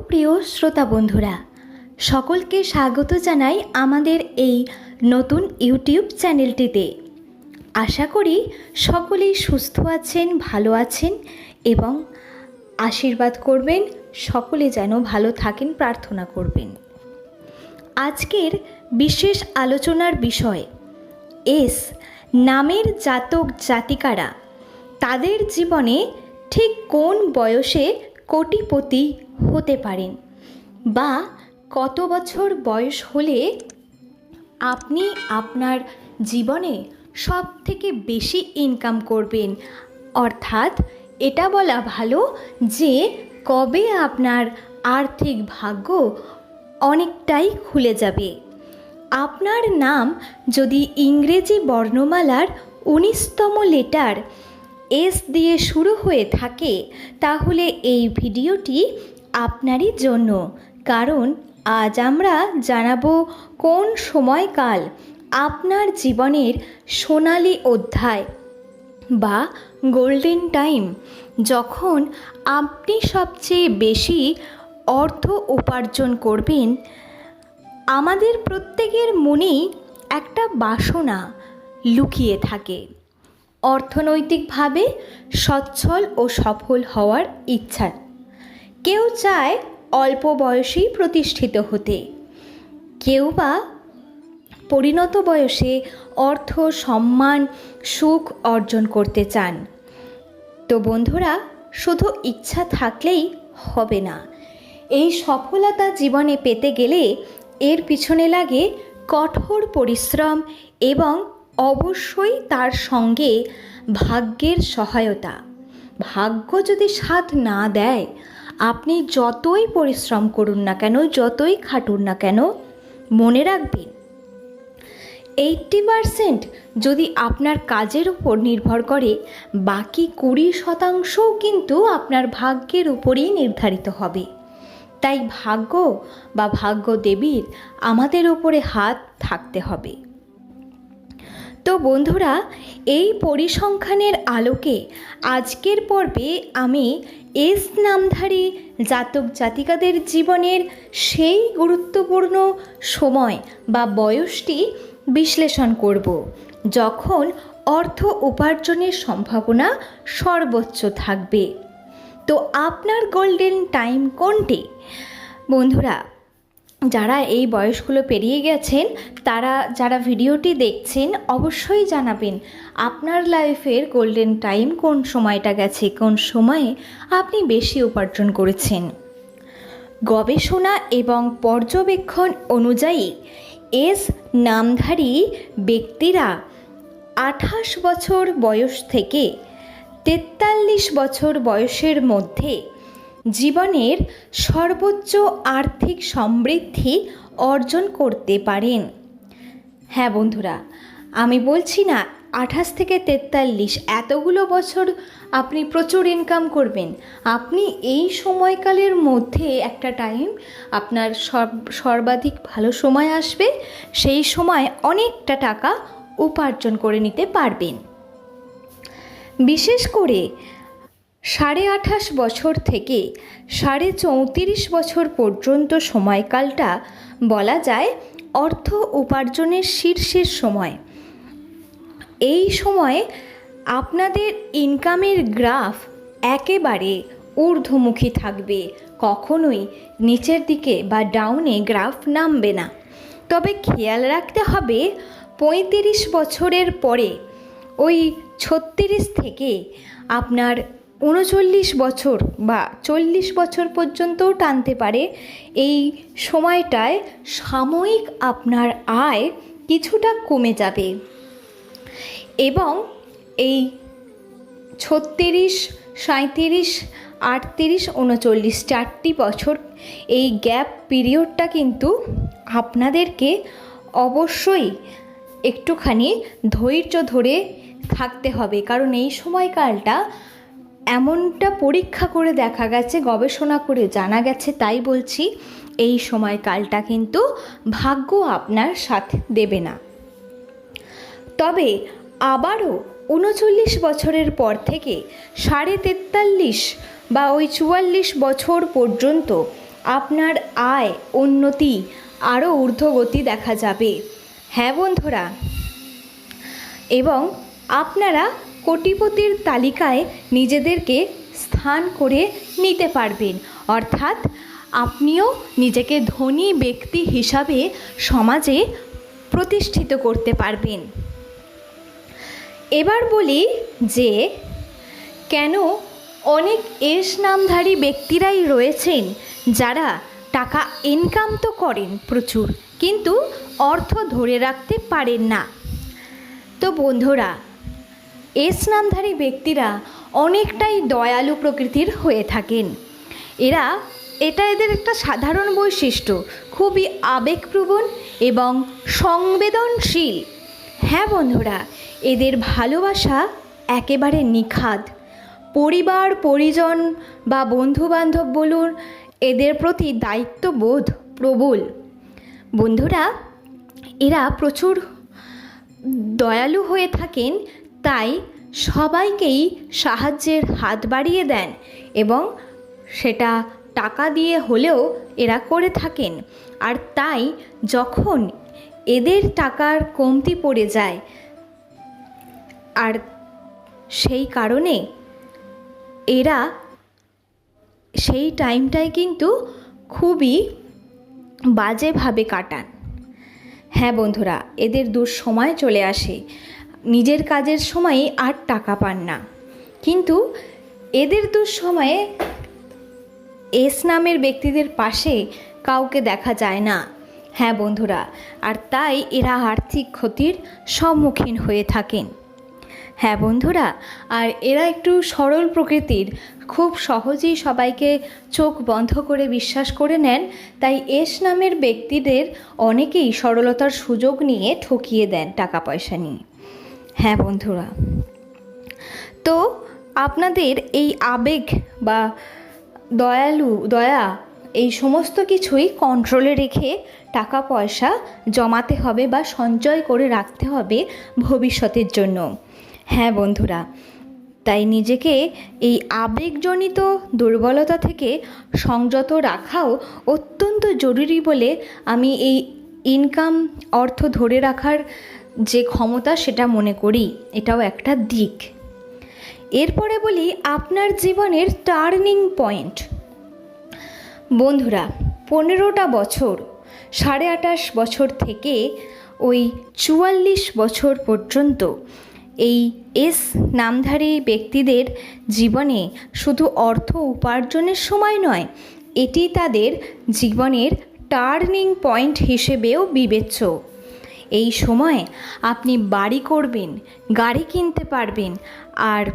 প্রিয় শ্রোতা বন্ধুরা, সকলকে স্বাগত জানাই আমাদের এই নতুন ইউটিউব চ্যানেলটিতে। আশা করি সকলেই সুস্থ আছেন, ভালো আছেন এবং আশীর্বাদ করবেন, সকলে যেন ভালো থাকেন, প্রার্থনা করবেন। আজকের বিশেষ আলোচনার বিষয়, এস নামের জাতক জাতিকারা, তাদের জীবনে ঠিক কোন বয়সে কোটিপতি হতে পারেন। বা কত বছর বয়স হলে আপনি আপনার জীবনে সব থেকে বেশি ইনকাম করবেন। অর্থাৎ এটা বলা ভালো যে কবে আপনার আর্থিক ভাগ্য অনেকটাই খুলে যাবে। আপনার নাম যদি ইংরেজি বর্ণমালার উনিশতম লেটার এস দিয়ে শুরু হয়ে থাকে, তাহলে এই ভিডিওটি আপনারই জন্য। কারণ আজ আমরা জানাব কোন সময়কাল আপনার জীবনের সোনালি অধ্যায় বা গোল্ডেন টাইম, যখন আপনি সবচেয়ে বেশি অর্থ উপার্জন করবেন। আমাদের প্রত্যেকের মনেই একটা বাসনা লুকিয়ে থাকে। অর্থনৈতিকভাবে সচ্ছল ও সফল হওয়ার ইচ্ছা কেউ চায় অল্প বয়সেই প্রতিষ্ঠিত হতে। কেউ বা পরিণত বয়সে অর্থ, সম্মান, সুখ অর্জন করতে চান। তো বন্ধুরা, শুধু ইচ্ছা থাকলেই হবে না। এই সফলতা জীবনে পেতে গেলে এর পিছনে লাগে কঠোর পরিশ্রম এবং অবশ্যই তার সঙ্গে ভাগ্যের সহায়তা। ভাগ্য যদি সাথ না দেয় আপনি যতই পরিশ্রম করুন না কেন, যতই খাটুন না কেন, মনে রাখবেন এইট্টি পারসেন্ট যদি আপনার কাজের উপর নির্ভর করে, বাকি কুড়ি শতাংশও কিন্তু আপনার ভাগ্যের উপরেই নির্ধারিত হবে। তাই ভাগ্য বা ভাগ্য দেবীর আমাদের ওপরে হাত থাকতে হবে। তো বন্ধুরা, এই পরিসংখ্যানের আলোকে আজকের পর্বে আমি এস নামধারী জাতক জাতিকাদের জীবনের সেই গুরুত্বপূর্ণ সময় বা বয়সটি বিশ্লেষণ করব, যখন অর্থ উপার্জনের সম্ভাবনা সর্বোচ্চ থাকবে। তো আপনার গোল্ডেন টাইম কোনটি? বন্ধুরা যারা এই বয়সগুলো পেরিয়ে গেছেন, তারা, যারা ভিডিওটি দেখছেন, অবশ্যই জানাবেন আপনার লাইফের গোল্ডেন টাইম কোন সময়টা গেছে, কোন সময়ে আপনি বেশি উপার্জন করেছেন। গবেষণা এবং পর্যবেক্ষণ অনুযায়ী, এস নামধারী ব্যক্তিরা আঠাশ বছর বয়স থেকে তেতাল্লিশ বছর বয়সের মধ্যে জীবনের সর্বোচ্চ আর্থিক সমৃদ্ধি অর্জন করতে পারেন। হ্যাঁ বন্ধুরা, আমি বলছি না, আঠাশ থেকে তেতাল্লিশ, এতগুলো বছর আপনি প্রচুর ইনকাম করবেন। আপনি এই সময়কালের মধ্যে একটা টাইম আপনার সর্বাধিক ভালো সময় আসবে, সেই সময় অনেকটা টাকা উপার্জন করে নিতে পারবেন। বিশেষ করে সাড়ে আঠাশ বছর থেকে সাড়ে চৌত্রিশ বছর পর্যন্ত সময়কালটা বলা যায় অর্থ উপার্জনের শীর্ষের সময়। এই সময়ে আপনাদের ইনকামের গ্রাফ একেবারে ঊর্ধ্বমুখী থাকবে, কখনোই নিচের দিকে বা ডাউনে গ্রাফ নামবে না। তবে খেয়াল রাখতে হবে, পঁয়ত্রিশ বছরের পরে ওই ছত্রিশ থেকে আপনার উনচল্লিশ বছর বা চল্লিশ বছর পর্যন্তও টানতে পারে, এই সময়টায় সাময়িক আপনার আয় কিছুটা কমে যাবে। এবং এই ছত্রিশ সাঁত্রিশ আটত্রিশ উনচল্লিশ চারটি বছর এই গ্যাপ পিরিয়ডটা কিন্তু আপনাদেরকে অবশ্যই একটুখানি ধৈর্য ধরে থাকতে হবে। কারণ এই সময়কালটা এমনটা পরীক্ষা করে দেখা গেছে, গবেষণা করে জানা গেছে, তাই বলছি এই সময়কালটা কিন্তু ভাগ্য আপনার সাথে দেবে না। তবে আবারও উনচল্লিশ বছরের পর থেকে সাড়ে তেতাল্লিশ বা ওই চুয়াল্লিশ বছর পর্যন্ত আপনার আয়, উন্নতি আরও ঊর্ধ্বগতি দেখা যাবে। হ্যাঁ বন্ধুরা, এবং আপনারা কোটিপতির তালিকায় নিজেদেরকে স্থান করে নিতে পারবেন। অর্থাৎ আপনিও নিজেকে ধনী ব্যক্তি হিসাবে সমাজে প্রতিষ্ঠিত করতে পারবেন। এবার বলি যে, কেন অনেক এস নামধারী ব্যক্তিরাই রয়েছেন যারা টাকা ইনকাম তো করেন প্রচুর, কিন্তু অর্থ ধরে রাখতে পারেন না। তো বন্ধুরা এস নামধারী ব্যক্তিরা অনেকটাই দয়ালু প্রকৃতির হয়ে থাকেন। এরা, এটা এদের একটা সাধারণ বৈশিষ্ট্য, খুবই আবেগপ্রবণ এবং সংবেদনশীল। হ্যাঁ বন্ধুরা, এদের ভালোবাসা একেবারে নিখাদ। পরিবার, পরিজন বা বন্ধুবান্ধব বলুন, এদের প্রতি দায়িত্ববোধ প্রবল। বন্ধুরা, এরা প্রচুর দয়ালু হয়ে থাকেন তাই সবাইকেই সাহায্যের হাত বাড়িয়ে দেন এবং সেটা টাকা দিয়ে হলেও এরা করে থাকেন। আর তাই যখন এদের টাকার কমতি পড়ে যায়, আর সেই কারণে এরা সেই টাইমটায় কিন্তু খুবই বাজেভাবে কাটান। হ্যাঁ বন্ধুরা, এদের দুঃসময় চলে আসে। নিজের কাজের সময়ে আর টাকা পান না। কিন্তু এদের দুঃসময়ে এস নামের ব্যক্তিদের পাশে কাউকে দেখা যায় না। হ্যাঁ বন্ধুরা, আর তাই এরা আর্থিক ক্ষতির সম্মুখীন হয়ে থাকেন। হ্যাঁ বন্ধুরা, আর এরা একটু সরল প্রকৃতির, খুব সহজেই সবাইকে চোখ বন্ধ করে বিশ্বাস করে নেন, তাই এস নামের ব্যক্তিদের অনেকেই সরলতার সুযোগ নিয়ে ঠকিয়ে দেন টাকা পয়সা নিয়ে। হ্যাঁ বন্ধুরা। তো আপনাদের এই আবেগ বা দয়ালু, দয়া এই সমস্ত কিছুই কন্ট্রোলে রেখে টাকা, পয়সা জমাতে হবে বা সঞ্চয় করে রাখতে হবে ভবিষ্যতের জন্য। হ্যাঁ বন্ধুরা, তাই নিজেকে এই আবেগজনিত দুর্বলতা থেকে সংযত রাখাও অত্যন্ত জরুরি বলে আমি এই ইনকাম অর্থ ধরে রাখার যে ক্ষমতা সেটা মনে করি, এটাও একটা দিক। এরপরে বলি আপনার জীবনের টার্নিং পয়েন্ট। বন্ধুরা, পনেরোটা বছর, সাড়ে আটাশ বছর থেকে ওই চুয়াল্লিশ বছর পর্যন্ত এই এস নামধারী ব্যক্তিদের জীবনে শুধু অর্থ উপার্জনের সময় নয়, এটি তাদের জীবনের টার্নিং পয়েন্ট হিসেবেও বিবেচ্য। এই সময়ে আপনি বাড়ি করবেন, গাড়ি কিনতে পারবেন আর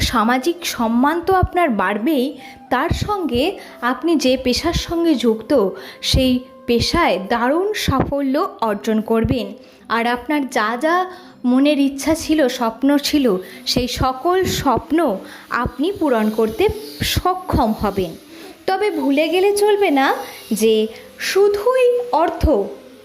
সামাজিক সম্মান তো আপনার বাড়বেই, তার সঙ্গে আপনি যে পেশার সঙ্গে যুক্ত, সেই পেশায় দারুণ সাফল্য অর্জন করবেন। আর আপনার যা যা মনের ইচ্ছা ছিল, স্বপ্ন ছিল, সেই সকল স্বপ্ন আপনি পূরণ করতে সক্ষম হবেন। তবে ভুলে গেলে চলবে না যে শুধুই অর্থ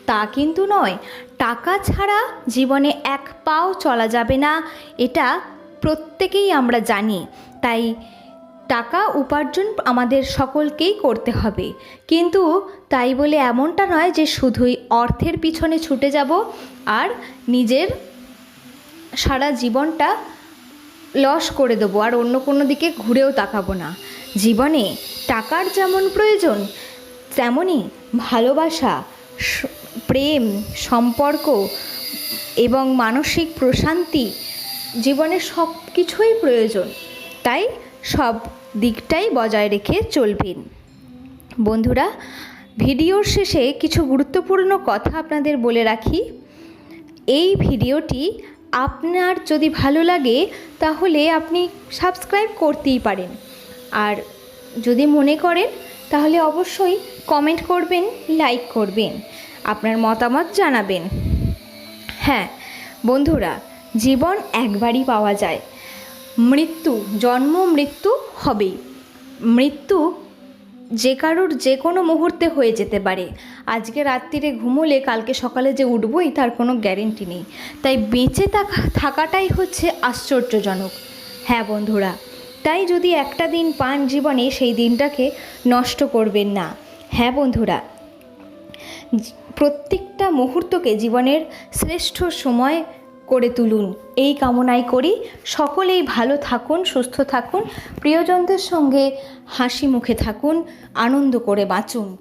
তা কিন্তু নয়। টাকা ছাড়া জীবনে এক পাও চলা যাবে না, এটা প্রত্যেকেই আমরা জানি। তাই টাকা উপার্জন আমাদের সকলকেই করতে হবে। কিন্তু তাই বলে এমনটা নয় যে শুধুই অর্থের পিছনে ছুটে যাব আর নিজের সারা জীবনটা লস করে দেবো আর অন্য কোনো দিকে ঘুরেও তাকাবো না। জীবনে টাকার যেমন প্রয়োজন তেমনই ভালোবাসা প্রেম, সম্পর্ক এবং মানসিক প্রশান্তি জীবনে সব কিছুই প্রয়োজন। তাই সব দিকটাই বজায় রেখে চলবেন। বন্ধুরা, ভিডিওর শেষে কিছু গুরুত্বপূর্ণ কথা আপনাদের বলে রাখি। এই ভিডিওটি আপনার যদি ভালো লাগে, তাহলে আপনি সাবস্ক্রাইব করতেই পারেন। আর যদি মনে করেন, তাহলে অবশ্যই কমেন্ট করবেন, লাইক করবেন। আপনার মতামত জানাবেন। হ্যাঁ বন্ধুরা, জীবন একবারই পাওয়া যায়। মৃত্যু, জন্ম, মৃত্যু হবেই। মৃত্যু যে কারোর যে কোনো মুহূর্তে হয়ে যেতে পারে। আজকে রাত্রিরে ঘুমোলে, কালকে সকালে যে উঠবই, তার কোনো গ্যারেন্টি নেই। তাই বেঁচে থাকা, থাকাটাই হচ্ছে আশ্চর্যজনক। হ্যাঁ বন্ধুরা, তাই যদি একটা দিন পান জীবনে, সেই দিনটাকে নষ্ট করবেন না। হ্যাঁ বন্ধুরা প্রত্যেকটা মুহূর্তকে জীবনের শ্রেষ্ঠ সময় করে তুলুন। এই কামনাই করি। সকলেই ভালো থাকুন, সুস্থ থাকুন। প্রিয়জনদের সঙ্গে হাসি মুখে থাকুন। আনন্দ করে বাঁচুন।